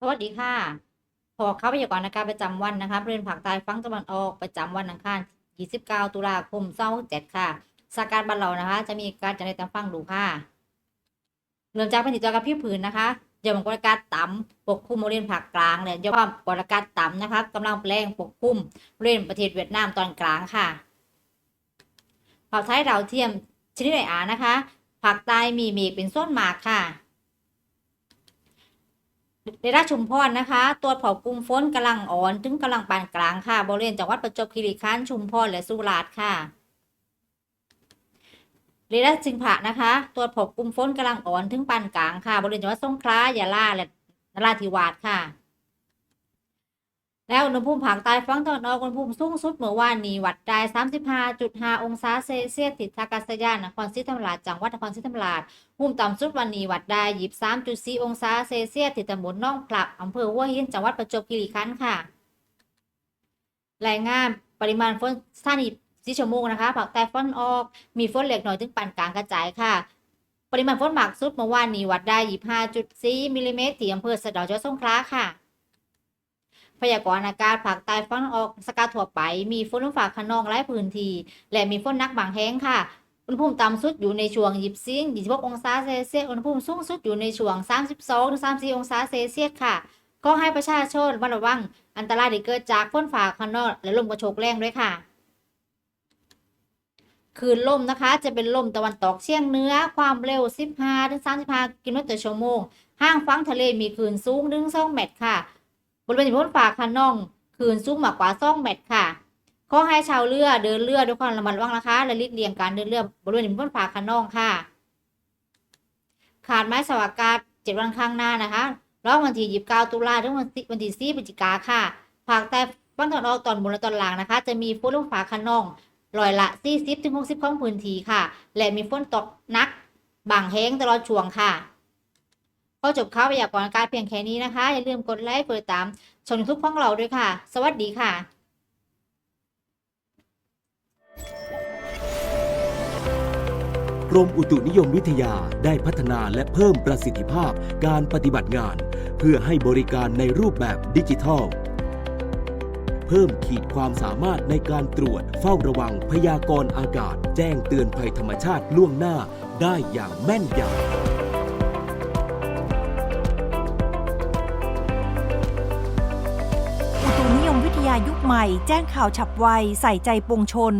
สวัสดีค่ะพอเข้าพยากรณ์อากาศประจำวันนะคะบริเวณภาคใต้ฝั่งตะวันออกประจำวันอังคาร 29 ตุลาคม2027ค่ะ สาการบ้านเรานะคะ จะมีการจัดในตามฟังดูค่ะเริ่มจากเป็นติดต่อกับพี่ผืนนะคะเดี๋ยวมันกดอากาศต่ำปกคลุมบริเวณภาคกลางเลยเดี๋ยวความกดอากาศต่ำนะคะกำลังแรงปกคลุมบริเวณประเทศเวียดนามตอนกลางค่ะภาคไทยเราเทียมชนิดไหนอ่านะคะภาคใต้มีเมฆเป็นส่วนมากค่ะ ในราชชุมพรนะคะ ตัวเผากลุ่มฝนกำลังอ่อน ถึงกำลังปานกลางค่ะบริเวณจังหวัดประจวบคีรีขันธ์ชุมพรและสุราษฎร์ค่ะเรดาร์สิงผะนะคะ ตัวเผากลุ่มฝนกำลังอ่อนถึงปานกลางค่ะ บริเวณจังหวัดสงขลายะลาและนราธิวาสค่ะ แล้วอุณหภูมิภาคใต้ฝั่งตะวันออกอุณหภูมิสูงสุดเมื่อวานนี้วัดได้ 35.5 องศาเซลเซียสติดทากาศยานนครศรีธรรมราชจังหวัดนครศรีธรรมราชภูมิต่ำสุดวันนี้วัดได้23.4 องศาเซลเซียสที่ตำบลน้องพลับอำเภอหัวหินจังหวัดประจวบคีรีขันธ์ค่ะ รายงานปริมาณฝนสถานีสีชั่วโมงนะคะภาคใต้ฝนออกมีฝนเล็กน้อยถึงปานกลางกระจายค่ะปริมาณฝนหมากสุดเมื่อวานนี้วัดได้ 25.4มิลลิเมตรที่อำเภอสะเดาจังหวัดสงขลาค่ะ พยากรณ์อากาศภาคใต้ฝนออกสกาทั่วไป มีฝนฟ้าขนองหลายพื้นที่ และมีฝนหนักบางแห่งค่ะอุณหภูมิต่ำสุดอยู่ในช่วง24 26องศาเซลเซียส อุณหภูมิสูงสุดอยู่ในช่วง 32ถึง34 องศาเซลเซียสค่ะขอให้ประชาชนระมัดระวังอันตรายที่เกิดจากฝนฟ้าขนองและลมกระโชกแรงด้วยค่ะคืนลมนะคะจะเป็นลมตะวันตกเฉียงเหนือความเร็ว 15ถึง35 กิโลเมตรต่อชั่วโมง ห้างฟังทะเลมีคลื่นสูงถึง2เมตรค่ะ บริเวณฝนฟ้าขนน่องคลื่นสูงมมากกว่า2เมตค่ะขอให้ชาวเรือเดินเรือด้วยความระมัดระวังนะคะและลีกเลี่ยงการเดินเรือบริเวณบนฝาคันน่องค่ะ ขาดไม้สวากาศเจ็ดวันข้างหน้านะคะรอบวันที่ยี่สิบเก้าตุลาถึงวันที่วันที่สี่พฤศจิกาค่ะภาคใต้ฝั่งตะวันออกตอนบนและตอนล่างนะคะ จะมีฝนลงฝาคันน่องร้อยละสี่สิบถึงหกสิบของพื้นที่ค่ะ และมีฝนตกหนักบางแห้งตลอดช่วงค่ะ พอจบข่าวพยากรณ์อากาศเพียงแค่นี้นะคะ อย่าลืมกดไลค์กดติดตามชมทูบของเราด้วยค่ะ สวัสดีค่ะกรมอุตุนิยมวิทยาได้พัฒนาและเพิ่มประสิทธิภาพการปฏิบัติงาน เพื่อให้บริการในรูปแบบดิจิทัล เพิ่มขีดความสามารถในการตรวจเฝ้าระวังพยากรณ์อากาศ แจ้งเตือนภัยธรรมชาติล่วงหน้าได้อย่างแม่นยำ วิทยายุคใหม่ แจ้งข่าวฉับไว ใส่ใจปวงชน